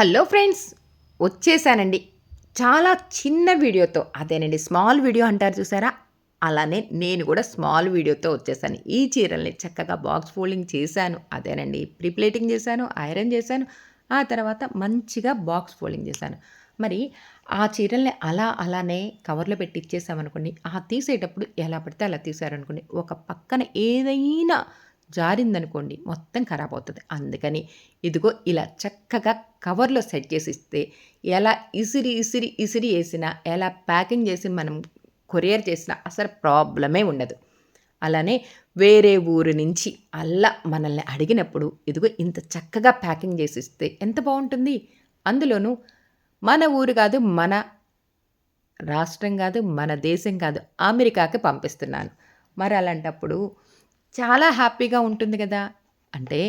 Hello friends వచ్చేసానండి. చాలా చిన్న వీడియోతో అదేనండి స్మాల్ వీడియో అంటారు చూసారా? అలానే నేను కూడా స్మాల్ వీడియోతో వచ్చేసాను. ఈ చీరల్ని చక్కగా బాక్స్ ఫోల్డింగ్ చేశాను. అదేనండి ప్రీప్లేటింగ్ చేశాను ఐరన్ చేశాను ఆ తర్వాత మంచిగా బాక్స్ ఫోల్డింగ్ చేశాను. మరి ఆ చీరల్ని అలా అలానే కవర్లో పెట్టి ఇచ్చేసామనుకోండి ఆ తీసేటప్పుడు ఎలా పడితే అలా తీసారనుకోండి ఒక పక్కన ఏదైనా జారిందనుకోండి మొత్తం ఖరాబ్ అవుతుంది. అందుకని ఇదిగో ఇలా చక్కగా కవర్లో సెట్ చేసి ఇస్తే ఎలా ఇసిరి ఇసిరి ఇసిరి వేసినా ఎలా ప్యాకింగ్ చేసి మనం కొరియర్ చేసినా అసలు ప్రాబ్లమే ఉండదు. అలానే వేరే ఊరు నుంచి అల్లా మనల్ని అడిగినప్పుడు ఇదిగో ఇంత చక్కగా ప్యాకింగ్ చేసి ఇస్తే ఎంత బాగుంటుంది? అందులోనూ మన ఊరు కాదు మన రాష్ట్రం కాదు మన దేశం కాదు అమెరికాకి పంపిస్తున్నాను. మరి అలాంటప్పుడు చాలా హ్యాపీగా ఉంటుంది కదా. అంటే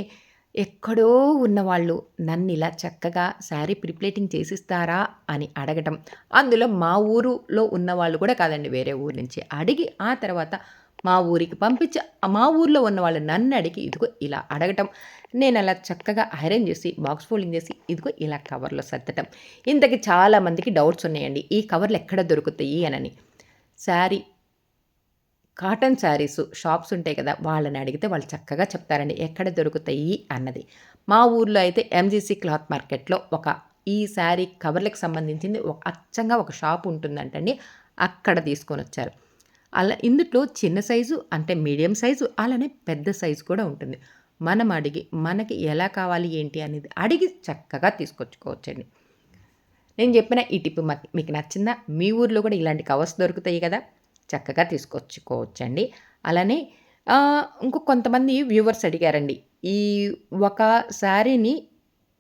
ఎక్కడో ఉన్నవాళ్ళు నన్ను ఇలా చక్కగా శారీ ప్రిప్లేటింగ్ చేసిస్తారా అని అడగటం. అందులో మా ఊరులో ఉన్నవాళ్ళు కూడా కాదండి వేరే ఊరు నుంచి. అడిగి ఆ తర్వాత మా ఊరికి పంపించి మా ఊర్లో ఉన్న వాళ్ళు నన్ను అడిగి ఇదిగో ఇలా అడగటం. నేను అలా చక్కగా ఐరన్ చేసి బాక్స్ ఫోల్డింగ్ చేసి ఇదిగో ఇలా కవర్లో సర్దటం. ఇంతకి చాలామందికి డౌట్స్ ఉన్నాయండి. ఈ కవర్లు ఎక్కడ దొరుకుతాయి అనని. శారీ కాటన్ శారీస్ షాప్స్ ఉంటాయి కదా వాళ్ళని అడిగితే వాళ్ళు చక్కగా చెప్తారండి ఎక్కడ దొరుకుతాయి అన్నది. మా ఊర్లో అయితే ఎంజీసీ క్లాత్ మార్కెట్లో ఒక ఈ శారీ కవర్లకు సంబంధించింది ఒక అచ్చంగా ఒక షాప్ ఉంటుందంటండి అక్కడ తీసుకొని వచ్చారు. అలా ఇందులో చిన్న సైజు అంటే మీడియం సైజు అలానే పెద్ద సైజు కూడా ఉంటుంది. మనం అడిగి మనకి ఎలా కావాలి ఏంటి అనేది అడిగి చక్కగా తీసుకొచ్చుకోవచ్చండి. నేను చెప్పిన ఈ టిప్ మీకు నచ్చిందా? మీ ఊర్లో కూడా ఇలాంటి కవర్స్ దొరుకుతాయి కదా? చక్కగా తీసుకొచ్చుకోవచ్చండి. అలానే ఇంకో కొంతమంది వ్యూవర్స్ అడిగారండి ఈ ఒక శారీని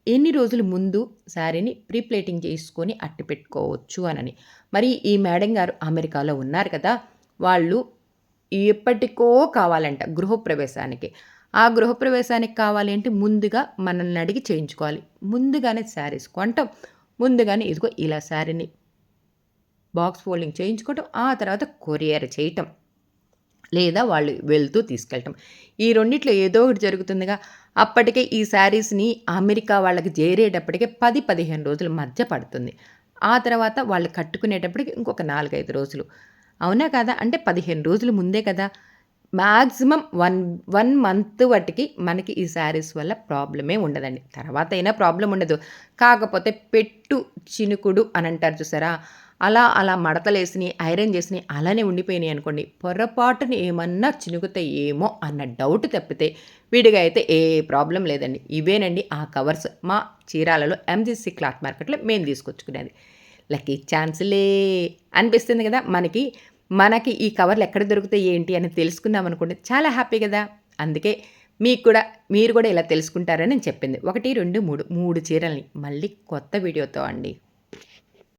ఎన్ని రోజుల ముందు శారీని ప్రీప్లేటింగ్ చేసుకొని అట్టి పెట్టుకోవచ్చు అనని. మరి ఈ మేడం గారు అమెరికాలో ఉన్నారు కదా వాళ్ళు ఎప్పటికో కావాలంట గృహప్రవేశానికి. ఆ గృహప్రవేశానికి కావాలి అంటే ముందుగా మనల్ని అడిగి చేయించుకోవాలి. ముందుగానే శారీస్ కొంటాం. ముందుగానే ఇదిగో ఇలా శారీని బాక్స్ ఫోల్డింగ్ చేయించుకోవటం ఆ తర్వాత కొరియర్ చేయటం లేదా వాళ్ళు వెళ్తూ తీసుకెళ్ళటం. ఈ రెండిట్లో ఏదో ఒకటి జరుగుతుందిగా. అప్పటికే ఈ శారీస్ని అమెరికా వాళ్ళకి చేరేటప్పటికే పది పదిహేను రోజుల మధ్య పడుతుంది. ఆ తర్వాత వాళ్ళు కట్టుకునేటప్పటికి ఇంకొక నాలుగైదు రోజులు. అవునా కదా? అంటే పదిహేను రోజులు ముందే కదా. మ్యాక్సిమం వన్ వన్ మంత్ వాటికి మనకి ఈ శారీస్ వల్ల ప్రాబ్లమే ఉండదండి. తర్వాత అయినా ప్రాబ్లం ఉండదు. కాకపోతే పెట్టు చినుకుడు అని అంటారు చూసారా? అలా అలా మడతలేసి ఐరన్ చేసి అలానే ఉండిపోయినాయి అనుకోండి. పొరపాటుని ఏమన్నా చినుకుతాయేమో అన్న డౌట్ తప్పితే విడిగా అయితే ఏ ప్రాబ్లం లేదండి. ఇవేనండి ఆ కవర్స్ మా చీరాలలో ఎంజీసీ క్లాత్ మార్కెట్లో మేము తీసుకొచ్చుకునేది. లక్కీ ఛాన్స్లే అనిపిస్తుంది కదా మనకి. మనకి ఈ కవర్లు ఎక్కడ దొరుకుతాయి ఏంటి అని తెలుసుకుందాం అనుకోండి చాలా హ్యాపీ కదా. అందుకే మీకు కూడా మీరు కూడా ఇలా తెలుసుకుంటారని నేను చెప్పింది. ఒకటి రెండు మూడు మూడు చీరల్ని మళ్ళీ కొత్త వీడియోతో అండి.